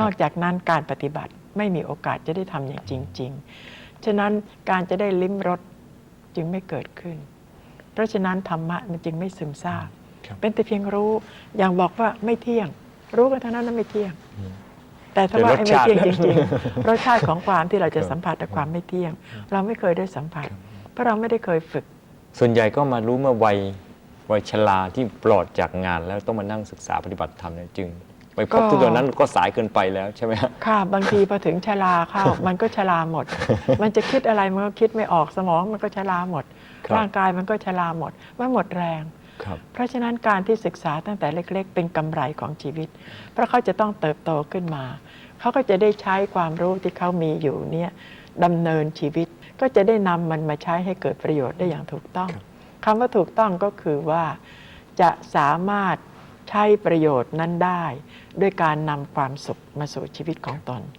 นอกจากนั้นการปฏิบัติไม่มีโอกาสจะได้ทำอย่างจริง ๆ ฉะนั้นการจะได้ลิ้มรสจึงไม่เกิดขึ้น เพราะฉะนั้นธรรมะมันจึงไม่ซึมซาบ ครับ เป็นแต่เพียงรู้อย่างบอกว่าไม่เที่ยง รู้กันทั้งนั้นนั้นไม่เที่ยง แต่ถ้าว่าแต่ไอ้รไม่สชาติเที่ยงจริงๆรสชาติของความที่เราจะครับสัมผัสกับความไม่เที่ยง เราไม่เคยได้สัมผัส เพราะเราไม่ได้เคยฝึก ส่วนใหญ่ก็มารู้เมื่อวัยวัยชราที่ปลอดจากงานแล้วต้องมานั่งศึกษาปฏิบัติธรรมเนี่ยจึง ไปพบก็ที่ตอนนั้นก็สายเกินไปแล้วใช่ไหมฮะค่ะ บางทีพอถึงชราเข้ามันก็ชราหมด มันจะคิดอะไรมันก็คิดไม่ออกสมองมันก็ชราหมดครับร่างกายมันก็ชราหมดมันหมดแรงครับเพราะฉะนั้นการที่ศึกษาตั้งแต่เล็ก ๆ เป็นกำไรของชีวิต เพราะเขาจะต้องเติบโตขึ้นมา เขาก็จะได้ใช้ความรู้ที่เขามีอยู่เนี่ยดำเนินชีวิตก็จะได้นำมันมาใช้ให้เกิดประโยชน์ได้อย่างถูกต้องคำว่าถูกต้องก็คือว่าจะสามารถ ใช้ประโยชน์นั้นได้ ด้วยการนำความสุขมาสู่ชีวิตของตน